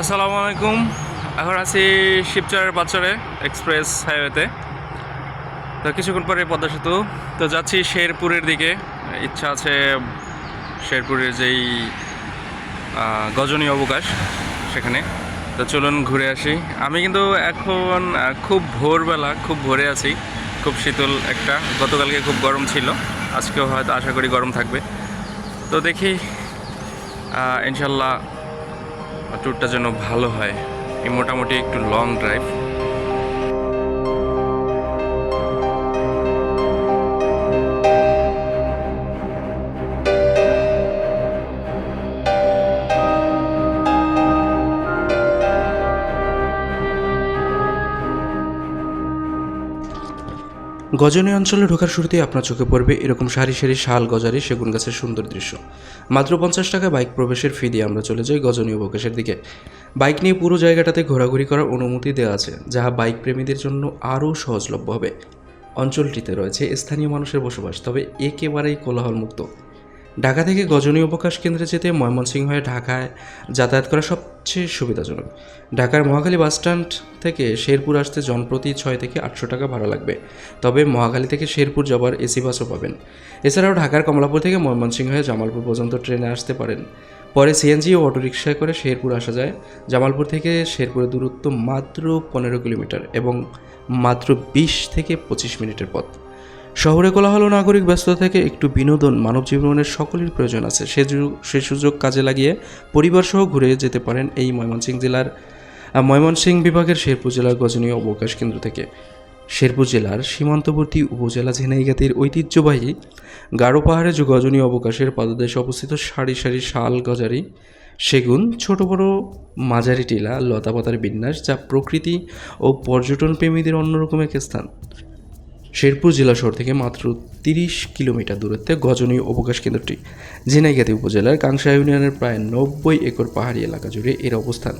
আসসালামু আলাইকুম। এখন আছি শিবচরের বাচ্চারে এক্সপ্রেস হাইওয়েতে। তো কিছুক্ষণ পরে পদ্মা সেতু। তো যাচ্ছি শেরপুরের দিকে। ইচ্ছা আছে শেরপুরের যেই গজনী অবকাশ সেখানে। তো চলুন ঘুরে আসি। আমি কিন্তু এখন খুব ভোরবেলা, খুব ভোরে আছি। খুব শীতল একটা। গতকালকে খুব গরম ছিল। আজকেও হয়তো আশা করি গরম থাকবে। তো দেখি ইনশাল্লাহ ট্যুরটা যেন ভালো হয়। এই মোটামুটি একটু লং ড্রাইভ গজনী অঞ্চলে ঢোকার শুরুতেই আপনার চোখে পড়বে এরকম সারি সারি শাল গজারি সেগুন গাছের সুন্দর দৃশ্য। মাত্র পঞ্চাশ টাকা বাইক প্রবেশের ফি দিয়ে আমরা চলে যাই গজনী অবকাশের দিকে। বাইক নিয়ে পুরো জায়গাটাতে ঘোরাঘুরি করার অনুমতি দেওয়া আছে, যাহা বাইক প্রেমীদের জন্য আরও সহজলভ্য হবে। অঞ্চলটিতে রয়েছে স্থানীয় মানুষের বসবাস, তবে একেবারেই কোলাহলমুক্ত। ঢাকা থেকে গজনী অবকাশ কেন্দ্রে যেতে ময়মনসিংহ হয়ে ঢাকায় যাতায়াত করা সবচেয়ে সুবিধাজনক। ঢাকার মহাখালী বাসস্ট্যান্ড থেকে শেরপুর আসতে জনপ্রতি ছয় থেকে আটশো টাকা ভাড়া লাগবে। তবে মহাখালী থেকে শেরপুর যাবার এসি বাসও পাবেন। এছাড়াও ঢাকার কমলাপুর থেকে ময়মনসিংহ হয়ে জামালপুর পর্যন্ত ট্রেনে আসতে পারেন। পরে সিএনজি ও অটোরিকশায় করে শেরপুর আসা যায়। জামালপুর থেকে শেরপুরের দূরত্ব মাত্র পনেরো কিলোমিটার এবং মাত্র বিশ থেকে পঁচিশ মিনিটের পথ। শহরে কোলাহল নাগরিক ব্যস্ততা থেকে একটু বিনোদন মানব জীবনের সকলের প্রয়োজন আছে। সে সুযোগ কাজে লাগিয়ে পরিবারসহ ঘুরে যেতে পারেন এই ময়মনসিংহ জেলার ময়মনসিংহ বিভাগের শেরপুর জেলার গজনীয় অবকাশ কেন্দ্র থেকে। শেরপুর জেলার সীমান্তবর্তী উপজেলা ঝিনাইগাতির ঐতিহ্যবাহী গারো পাহাড়ে গজনীয় অবকাশের পাদদেশে অবস্থিত সারি সারি শাল গজারি, সেগুন, ছোট বড় মাঝারি টিলা, লতাপাতার বিন্যাস যা প্রকৃতি ও পর্যটন প্রেমীদের অন্যরকম এক স্থান। শেরপুর জেলা শহর থেকে মাত্র তিরিশ কিলোমিটার দূরত্বে গজনী অবকাশ কেন্দ্রটি ঝিনাইগাতি উপজেলার কাংসা ইউনিয়নের প্রায় নব্বই একর পাহাড়ি এলাকা জুড়ে এর অবস্থান।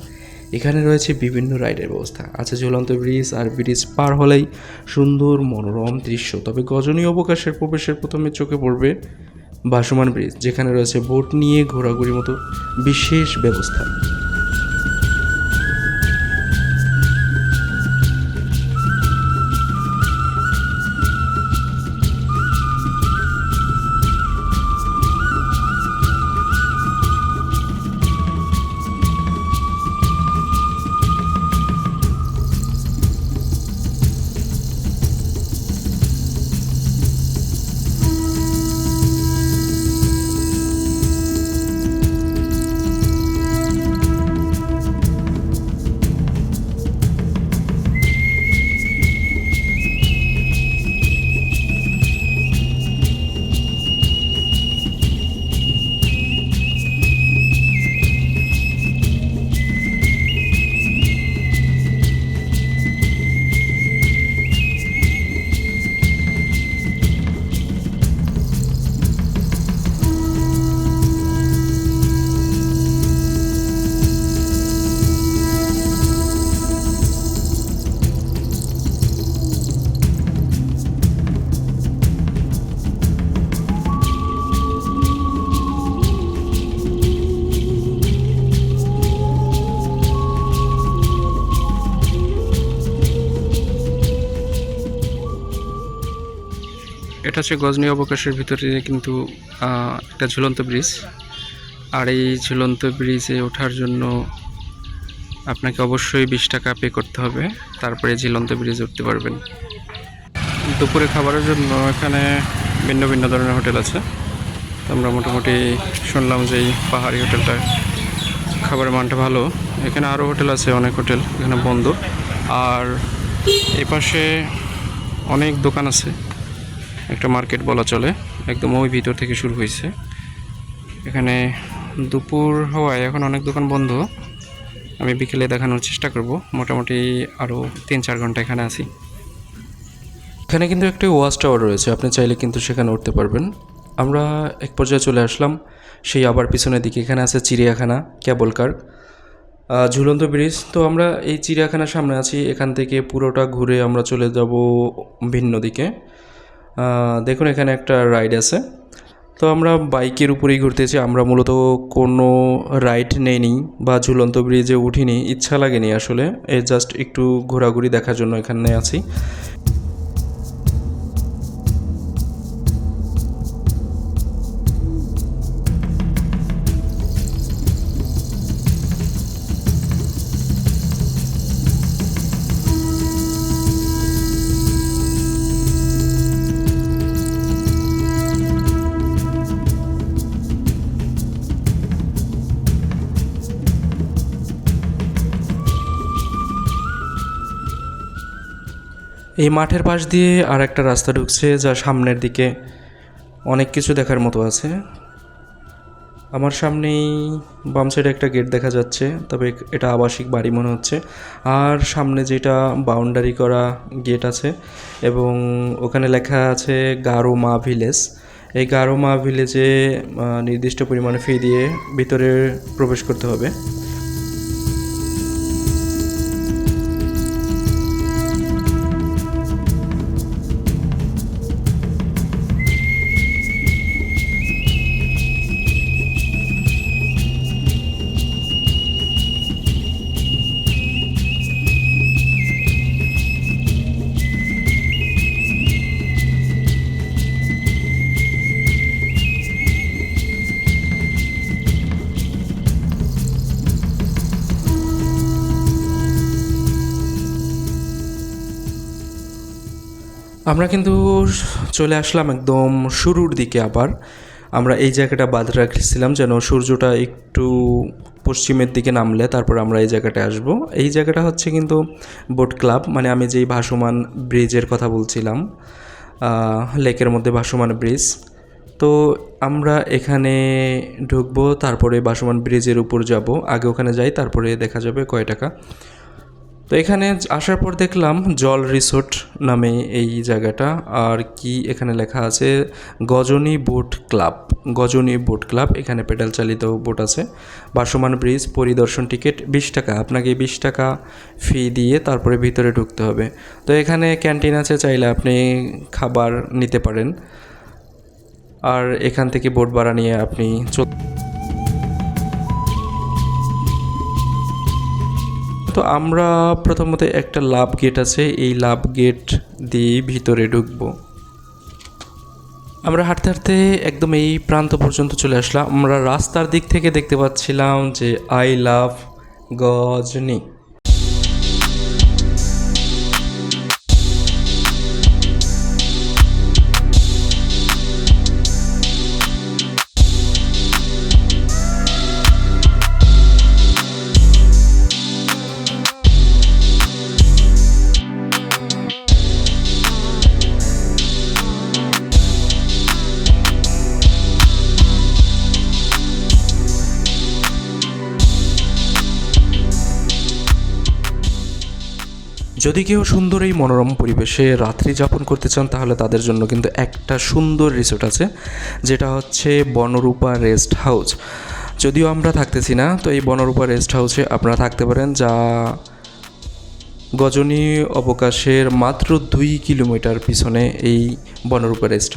এখানে রয়েছে বিভিন্ন রাইডের ব্যবস্থা, আছে ঝুলন্ত ব্রিজ আর ব্রিজ পার হলেই সুন্দর মনোরম দৃশ্য। তবে গজনী অবকাশের প্রবেশের প্রথমে চোখে পড়বে ভাসমান ব্রিজ, যেখানে রয়েছে বোট নিয়ে ঘোরাঘুরির মতো বিশেষ ব্যবস্থা। এটা হচ্ছে গজনী অবকাশের ভিতরে কিন্তু একটা ঝুলন্ত ব্রিজ আর এই ঝুলন্ত ব্রিজে ওঠার জন্য আপনাকে অবশ্যই বিশ টাকা পে করতে হবে। তারপরে ঝুলন্ত ব্রিজে উঠতে পারবেন। দুপুরে খাবারের জন্য এখানে ভিন্ন ভিন্ন ধরনের হোটেল আছে। আমরা মোটামুটি শুনলাম যে এই পাহাড়ি হোটেলটা খাবারের মানটা ভালো। এখানে আরও হোটেল আছে, অনেক হোটেল, এখানে বন্ধ আর এই পাশে অনেক দোকান আছে। একটা মার্কেট বলা চলে। একদম ওই ভিতর থেকে শুরু হয়েছে। এখানে দুপুর হওয়ায় এখন অনেক দোকান বন্ধ। আমি বিকেলে দেখানোর চেষ্টা করব। মোটামুটি আরও তিন চার ঘণ্টা এখানে আছি। এখানে কিন্তু একটি ওয়াচ টাওয়ার রয়েছে। আপনি চাইলে কিন্তু সেখানে উঠতে পারবেন। আমরা এক পর্যায়ে চলে আসলাম। সেই আবার পিছনের দিকে। এখানে আছে চিড়িয়াখানা, ক্যাবল কার ঝুলন্ত ব্রিজ। তো আমরা এই চিড়িয়াখানার সামনে আছি। এখান থেকে পুরোটা ঘুরে আমরা চলে যাব ভিন্ন দিকে। দেখুন, এখানে একটা রাইড আছে। তো আমরা বাইকের উপরেই ঘুরতেছি। আমরা মূলত কোনো রাইড নেইনি বা ঝুলন্ত ব্রিজে উঠিনি। ইচ্ছা লাগেনি আসলে। এ জাস্ট একটু ঘোরাঘুরি দেখার জন্য এখানে আছি। এই মাঠের পাশ দিয়ে আর একটা রাস্তা ঢুকছে যা সামনের দিকে। অনেক কিছু দেখার মতো আছে। আমার সামনেই বাম সাইডে একটা গেট দেখা যাচ্ছে, তবে এটা আবাসিক বাড়ি মনে হচ্ছে। আর সামনে যেটা বাউন্ডারি করা গেট আছে এবং ওখানে লেখা আছে গারো মা ভিলেজ। এই গারো মা ভিলেজে নির্দিষ্ট পরিমাণে ফি দিয়ে ভিতরে প্রবেশ করতে হবে। আমরা কিন্তু চলে আসলাম একদম শুরুর দিকে আবার। আমরা এই জায়গাটা বাদ রাখছিলাম যেন সূর্যটা একটু পশ্চিমের দিকে নামলে তারপর আমরা এই জায়গাটায় আসব। এই জায়গাটা হচ্ছে কিন্তু বোট ক্লাব মানে আমি যেই ভাসমান ব্রিজের কথা বলছিলাম লেকের মধ্যে ভাসমান ব্রিজ। তো আমরা এখানে ঢুকবো, তারপরে ভাসমান ব্রিজের উপর যাব, আগে ওখানে যাই, তারপরে দেখা যাবে কয় টাকা। তো এখানে আসার পর দেখলাম জল রিসোর্ট নামে এই জায়গাটা। আর কি এখানে লেখা আছে, Ghazni boat club. Ghazni boat club, এখানে পেডাল চালিত বোট আছে। বাসমান ব্রিজ, পরিদর্শন টিকিট বিশ টাকা। আপনাকে বিশ টাকা ফি দিয়ে তারপরে ভিতরে ঢুকতে হবে। তো এখানে ক্যান্টিন আছে, চাইলে আপনি খাবার নিতে পারেন। আর এখান থেকে বোট ভাড়া নিয়ে আপনি তো আমরা প্রথমত একটা লাভ গেট আছে, এই লাভ গেট দিয়ে ভিতরে ঢুকবো। আমরা হাঁটতে হাঁটতে একদম এই প্রান্ত পর্যন্ত চলে আসলাম। আমরা রাস্তার দিক থেকে দেখতে পাচ্ছিলাম যে আই লাভ গজনি যদি কেউ সুন্দর এই মনোরম পরিবেশে রাত্রি যাপন করতে চান, তাহলে তাদের জন্য কিন্তু একটা সুন্দর রিসোর্ট আছে, যেটা হচ্ছে বনরূপা রেস্ট হাউস। যদিও আমরা থাকতেছি না, তো এই বনরূপা রেস্ট হাউসে আপনারা থাকতে পারেন, যা গজনী অবকাশের মাত্র দুই কিলোমিটার পিছনে এই বনরূপা রেস্ট হাউস